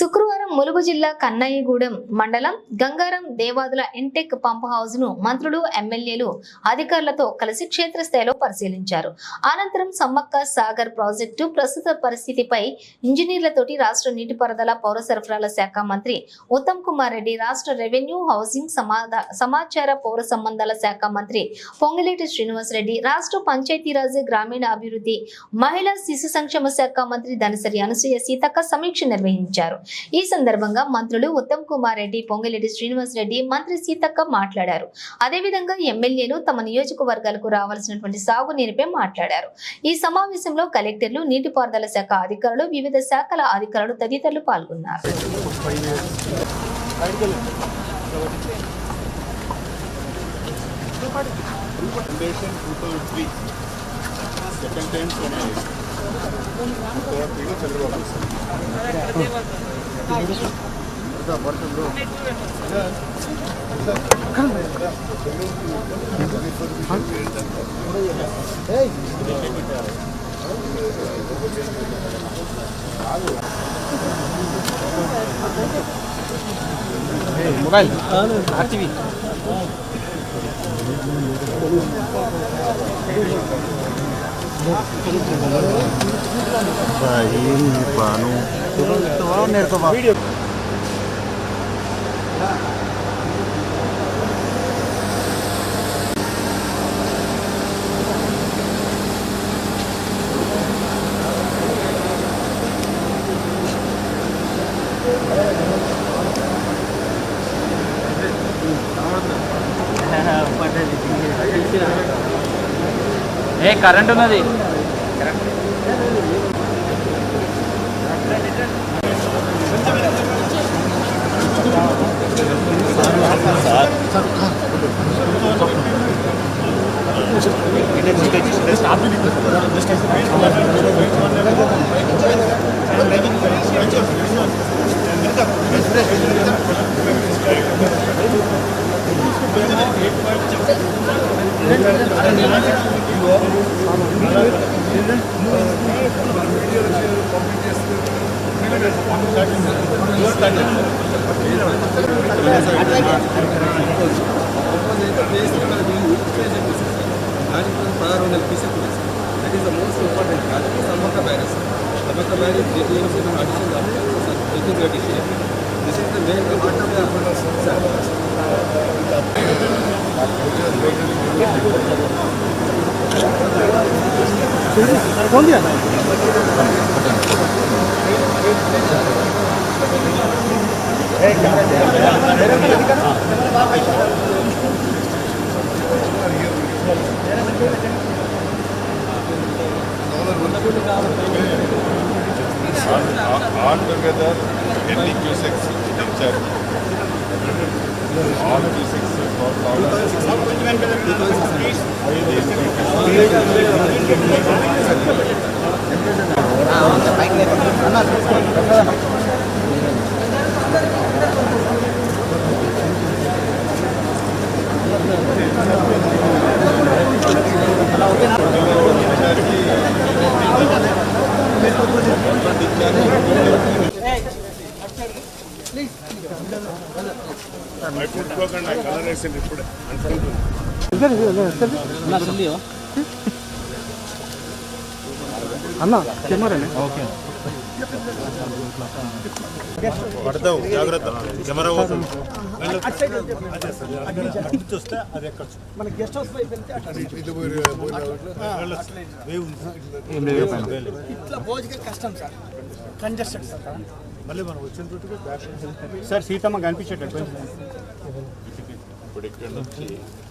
Сукру ములుగు జిల్లా కన్నయ్యగూడెం మండలం Gangaram Devadula NTech pump హౌస్ను మంత్రులు ఎమ్మెల్యేలు అధికారులతో కలిసి క్షేత్రస్థాయిలో పరిశీలించారు. అనంతరం సమ్మక్క సాగర్ ప్రాజెక్టు ప్రస్తుత పరిస్థితిపై ఇంజనీర్లతోటి రాష్ట్ర నీటిపారుదల పౌర సరఫరాల శాఖ మంత్రి ఉత్తమ్ కుమార్ రెడ్డి రాష్ట్ర రెవెన్యూ హౌసింగ్ సమాచార పౌర సంబంధాల శాఖ మంత్రి పొంగిలేటి శ్రీనివాస్ రెడ్డి రాష్ట్ర పంచాయతీరాజ్ గ్రామీణ అభివృద్ధి మహిళా శిశు సంక్షేమ శాఖ మంత్రి ధనసరి అనసూయ సీతక్క సమీక్ష నిర్వహించారు. ఈ సందర్భంగా మంత్రులు ఉత్తమ్ కుమార్ రెడ్డి పొంగిరెడ్డి శ్రీనివాస్ రెడ్డి మంత్రి సీతక్క మాట్లాడారు. అదేవిధంగా ఎమ్మెల్యేలు తమ నియోజకవర్గాలకు రావాల్సినటువంటి సాగునీరుపై మాట్లాడారు. ఈ సమావేశంలో కలెక్టర్లు నీటిపారుదల శాఖ అధికారులు వివిధ శాఖల అధికారులు తదితరులు పాల్గొన్నారు. సెకండ్ టైం मोबाइल आरटिभी turun dari tempat video ఏ కరెంట్ ఉన్నది పదహారు వందల pieces that is the most important కాదు Sammakka barrage Sammakka barrage TMC addition taking decision this is the main 飛んではない。えー ఇద్దరు అన్న కెమెరానే ఓకే పడతావు జాగ్రత్త కెమెరా పోతుంది సార్ సీతమ్మ కనిపించేటట్టు ఇప్పుడు ఇక్కడ నుంచి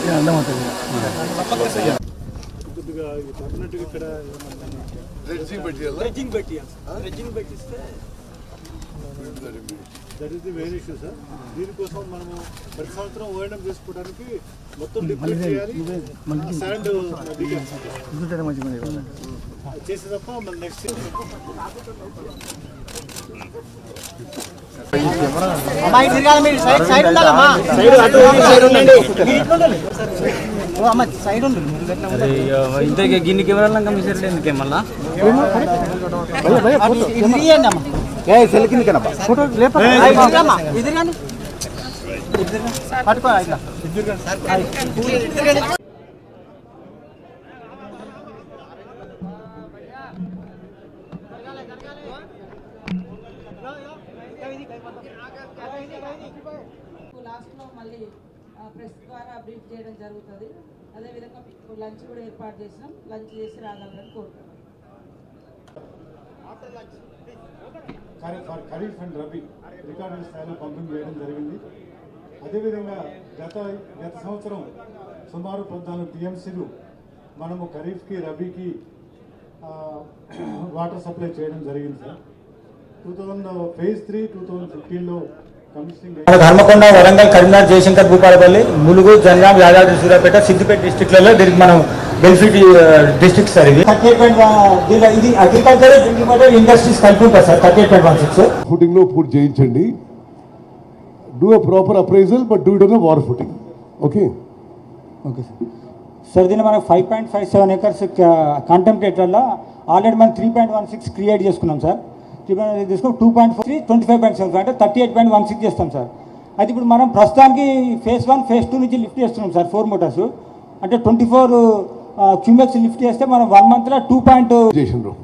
వాటర్ ఏయ్ ఏయ్ కాదానే చెప్పేది అడుగుదాం ఆ కొద్దిగా పర్మనెంట్గా ఇక్కడ that is the main issue sir దీనికోసం మనము ప్రతి సంవత్సరం ఓఎండం చేసుకోవడానికి మొత్తం డిప్లీట్ చేయాలి. శాండ్ చేసే తప్ప మన next side side side side side. ఇంతకి గిన్ని కెమెరాలు కమిషన్ ఎందుకే మళ్ళా ఇటు తీయండి అమ్మా ఫోటో లేపా. పట్టుకో. లాస్ట్లో మళ్ళీ ప్రెస్ ద్వారా బ్రీఫ్ చేయడం జరుగుతుంది. అదేవిధంగా మీకు లంచ్ కూడా ఏర్పాటు చేసినాం. లంచ్ చేసి రాగలరని కోరుతున్నాం for kharif and rabi. Record స్థాయిలో పంపిణీ చేయడం జరిగింది. అదేవిధంగా గత గత సంవత్సరం సుమారు పద్నాలుగు టీఎంసీలు మనము ఖరీఫ్కి రబీకి వాటర్ సప్లై చేయడం జరిగింది sir. Two thousand phase three two thousand ఫిఫ్టీన్లో కమిషనింగ్ మన హన్మకొండ వరంగల్ కరీంనగర్ జయశంకర్ భూపాలపల్లి ములుగు జనగాం యాదాద్రి సూర్యాపేట సిద్దిపేట డిస్టిక్లలో దీనికి మనం బెనిఫిట్ డిస్ట్రిక్ట్ సార్ ఇది థర్టీ ఎయిట్ పాయింట్ ఇది అగ్రికల్చర్ వాటర్ ఇండస్ట్రీస్ కలిపి ఉంటుంది sir thirty eight point one six. ఫుటింగ్లో పూర్తి చేయించండి. Do a proper appraisal but do it on war footing okay okay sir sir దీన్ని మనం five point five seven acres కాంటెంప్టేటర్లో already మనం three point one six create చేసుకున్నాం sir point తీసుకుని two point three twenty five point seven అంటే thirty eight point one six చేస్తాం sir. అయితే ఇప్పుడు మనం ప్రస్తుతానికి ఫేజ్ వన్ ఫేజ్ టూ నుంచి లిఫ్ట్ చేస్తున్నాం సార్ ఫోర్ మోటార్స్ అంటే ట్వంటీ ఫోర్ క్యూమెక్స్ లిఫ్ట్ చేస్తే మనం వన్ మంత్లో టూ పాయింట్ చేసిండ్రు.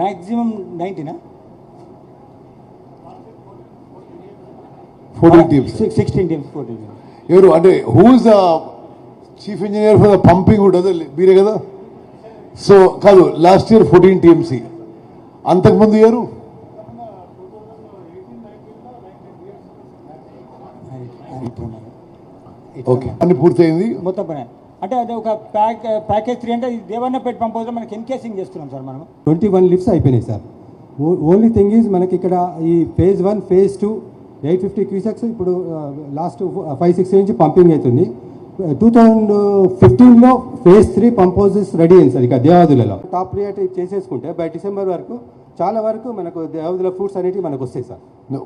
Maximum నైంటీనా fourteen teams sixteen teams fourteen ఎవరు అంటే who is the chief engineer for the pumping అదే మీరే కదా? సో కాదు లాస్ట్ ఇయర్ ఫోర్టీన్ టీఎంసీ అంతకుముందు ఇయర్ ఓకే అన్ని పూర్తయింది. మొత్తం పని. అంటే అది ఒక ప్యాక్ ప్యాకేజ్ త్రీ అంటే ఇది దేవన్న పెట్టి పంపౌజర్ మనకి ఎన్కేసింగ్ చేస్తున్నాం సార్ మనం ట్వంటీ వన్ లిఫ్ట్స్ అయిపోయినాయి సార్. ఓన్లీ థింగ్ ఈజ్ మనకి ఇక్కడ ఈ phase one phase two eight fifty cusecs ఇప్పుడు లాస్ట్ ఫైవ్ సిక్స్ నుంచి పంపింగ్ అవుతుంది. టూ థౌజండ్ ఫిఫ్టీన్లో ఫేజ్ త్రీ పంపోజెస్ రెడీ అయింది సార్ ఇక దేవాదులలో. టాప్ ప్రియారిటీ చేసేసుకుంటే బై డిసెంబర్ వరకు చాలా వరకు మనకు దేవాదుల ఫ్రూట్స్ అనేవి మనకు వస్తాయి sir.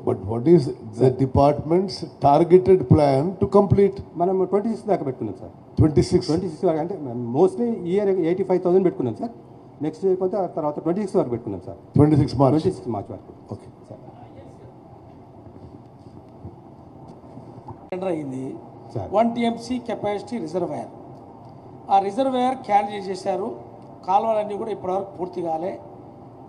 But what is the department's targeted plan to complete మనం ట్వంటీ సిక్స్ దాకా పెట్టుకున్నాం sir. Twenty six twenty six వరకు అంటే mostly year eighty five thousand పెట్టుకున్నాం సార్. నెక్స్ట్ ఇయర్ కొంత తర్వాత ట్వంటీ సిక్స్ వరకు పెట్టుకున్నాం sir. Twenty six March twenty six March వరకు. Okay sir. అయింది. వన్ టీఎంసీ కెపాసిటీ రిజర్వాయర్ ఆ రిజర్వాయర్ క్యాన్సిల్ చేశారు? కాలువలన్నీ కూడా ఇప్పటివరకు పూర్తి కాలే.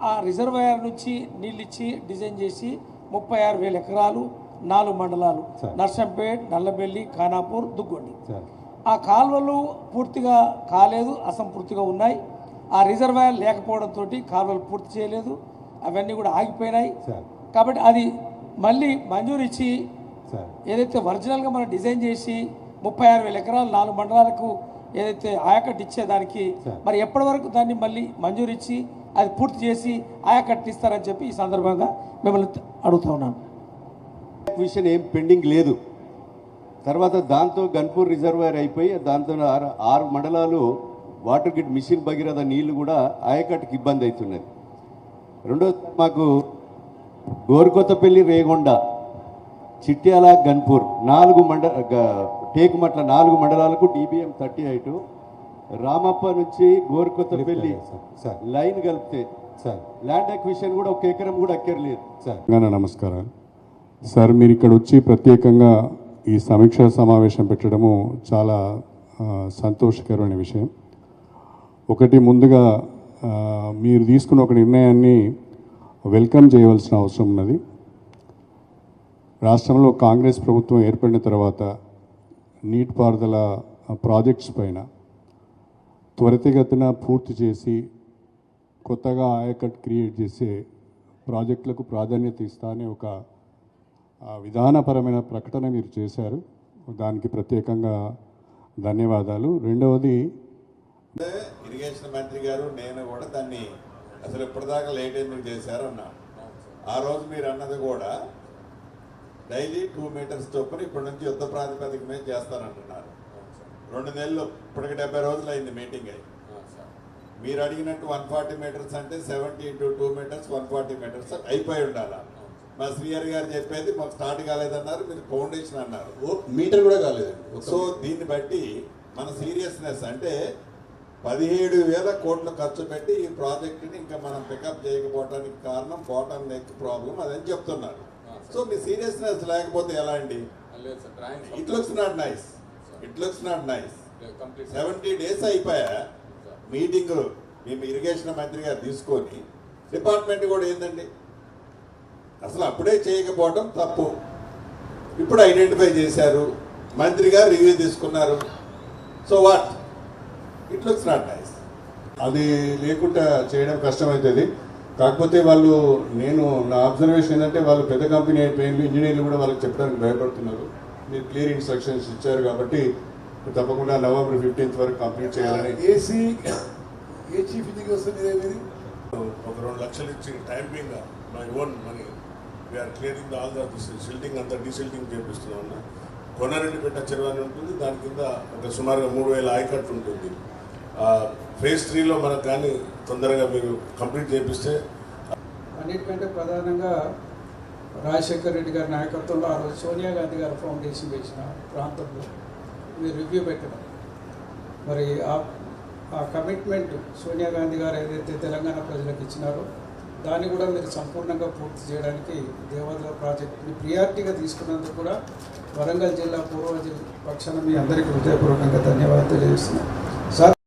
ఆ రిజర్వాయర్ నుంచి నీళ్ళు ఇచ్చి డిజైన్ చేసి ముప్పై ఆరు వేల ఎకరాలు నాలుగు మండలాలు. నర్సంపేట్ నల్లబెల్లి ఖానాపూర్ దుగ్గొండి. ఆ కాలువలు పూర్తిగా కాలేదు అసంపూర్తిగా ఉన్నాయి. ఆ రిజర్వాయర్ లేకపోవడంతో కాలువలు పూర్తి చేయలేదు. అవన్నీ కూడా ఆగిపోయినాయి. కాబట్టి అది మళ్ళీ మంజూరు ఇచ్చి ఏదైతే ఒరిజినల్గా మనం డిజైన్ చేసి ముప్పై ఆరు వేల ఎకరాలు నాలుగు మండలాలకు ఏదైతే ఆయకట్టు ఇచ్చేదానికి. మరి ఎప్పటి వరకు దాన్ని మళ్ళీ మంజూరు ఇచ్చి అది పూర్తి చేసి ఆయకట్టు ఇస్తారని చెప్పి ఈ సందర్భంగా మిమ్మల్ని అడుగుతా ఉన్నాను. విషయం ఏం పెండింగ్ లేదు. తర్వాత దాంతో గన్పూర్ రిజర్వాయర్ అయిపోయి దాంతో ఆరు ఆరు మండలాలు వాటర్ గిడ్ మిషన్ భగీరథ నీళ్ళు కూడా ఆయకట్టుకి ఇబ్బంది అవుతున్నది. రెండో మాకు గోరుకొత్తపల్లి రేగొండ చిట్యాల గన్పూర్ నాలుగు మండ టేకుమట్ల నాలుగు మండలాలకు డిబిఎం థర్టీ ఎయిట్ రామప్ప నుంచి గోరుకొత్తపల్లి సార్ సార్ లైన్ కలిపితే సార్ ల్యాండ్ అక్విషన్ కూడా ఒక ఎకరం కూడా అక్కర్లేదు. సార్ తెలంగాణ నమస్కారాలు సార్ మీరు ఇక్కడ వచ్చి ప్రత్యేకంగా ఈ సమీక్షా సమావేశం పెట్టడము చాలా సంతోషకరమైన విషయం. ఒకటి ముందుగా మీరు తీసుకున్న ఒక నిర్ణయాన్ని వెల్కమ్ చేయవలసిన అవసరం ఉన్నది. రాష్ట్రంలో కాంగ్రెస్ ప్రభుత్వం ఏర్పడిన తర్వాత నీటిపారుదల ప్రాజెక్ట్స్ పైన త్వరితగతిన పూర్తి చేసి కొత్తగా ఆయకట్ క్రియేట్ చేసే ప్రాజెక్టులకు ప్రాధాన్యత ఇస్తా అనే ఒక విధానపరమైన ప్రకటన మీరు చేశారు. దానికి ప్రత్యేకంగా ధన్యవాదాలు. రెండవది ఇరిగేషన్ మంత్రి గారు నేను కూడా దాన్ని అసలు ఇప్పటిదాకా లేట్ ఎందుకు చేశారు అన్నా ఆ రోజు మీరు అన్నది కూడా డైలీ టూ మీటర్స్ చొప్పున ఇప్పటి నుంచి యుద్ధ ప్రాతిపదిక మీద చేస్తానంటున్నారు రెండు నెలలు ఇప్పటికి డెబ్బై రోజులు అయింది మీటింగ్ అయి. మీరు అడిగినట్టు వన్ ఫార్టీ మీటర్స్ అంటే seventy into two metres one forty metres అయిపోయి ఉండాలా. మా శ్రీహరి గారు చెప్పేది మాకు స్టార్ట్ కాలేదన్నారు మీరు ఫౌండేషన్ అన్నారు. మీటర్ కూడా కాలేదండి. సో దీన్ని బట్టి మన సీరియస్నెస్ అంటే పదిహేడు వేల కోట్లు ఖర్చు పెట్టి ఈ ప్రాజెక్టుని ఇంకా మనం పికప్ చేయకపోవడానికి కారణం బాటమ్ నెక్ ప్రాబ్లం అదని చెప్తున్నారు. సో మీ సీరియస్నెస్ లేకపోతే ఎలా అండి? It looks not nice it looks not nice seventy days అయిపోయా? మీటింగ్ మేము ఇరిగేషన్ మంత్రి గారు తీసుకొని డిపార్ట్మెంట్ కూడా ఏందండి? అసలు అప్పుడే చేయకపోవడం తప్పు. ఇప్పుడు ఐడెంటిఫై చేశారు. మంత్రి గారు రివ్యూ తీసుకున్నారు. So what it looks not nice అది లేకుండా చేయడం కష్టమవుతుంది. కాకపోతే వాళ్ళు నేను నా అబ్జర్వేషన్ ఏంటంటే వాళ్ళు పెద్ద కంపెనీ అయిపోయింది ఇంజనీర్లు కూడా వాళ్ళకి చెప్పడానికి భయపడుతున్నారు. మీరు క్లియర్ ఇన్స్ట్రక్షన్స్ ఇచ్చారు కాబట్టి తప్పకుండా నవంబర్ ఫిఫ్టీన్త్ వరకు కంప్లీట్ చేయాలని. ఏసీ ఏ చీఫ్ ఇంజనీర్ వస్తుంది ఒక రెండు లక్షలు ఇచ్చి time being my own money we're clearing all the silting అంతా డీసిల్టింగ్ చేపిస్తున్నాం అన్న. కొన్నారెడ్డిపేట చెరువు అని ఉంటుంది దాని కింద ఒక సుమారుగా మూడు వేల ఆయకట్టు ఉంటుంది. ఫేజ్ త్రీలో మనకు కానీ తొందరగా మీరు కంప్లీట్ చేపిస్తే అన్నిటికంటే ప్రధానంగా రాజశేఖర్ రెడ్డి గారి నాయకత్వంలో ఆ రోజు సోనియా గాంధీ గారు ఫౌండేషన్ వేసిన ప్రాంతంలో మీరు రివ్యూ పెట్టడం. మరి ఆ ఆ కమిట్మెంట్ సోనియా గాంధీ గారు ఏదైతే తెలంగాణ ప్రజలకు ఇచ్చినారో దాన్ని కూడా మీరు సంపూర్ణంగా పూర్తి చేయడానికి దేవాదుల ప్రాజెక్టుని ప్రియారిటీగా తీసుకున్నందుకు కూడా వరంగల్ జిల్లా పూర్వ జిల్లా పక్షాన మీ అందరికీ హృదయపూర్వకంగా ధన్యవాదాలు తెలియజేస్తున్నాను సార్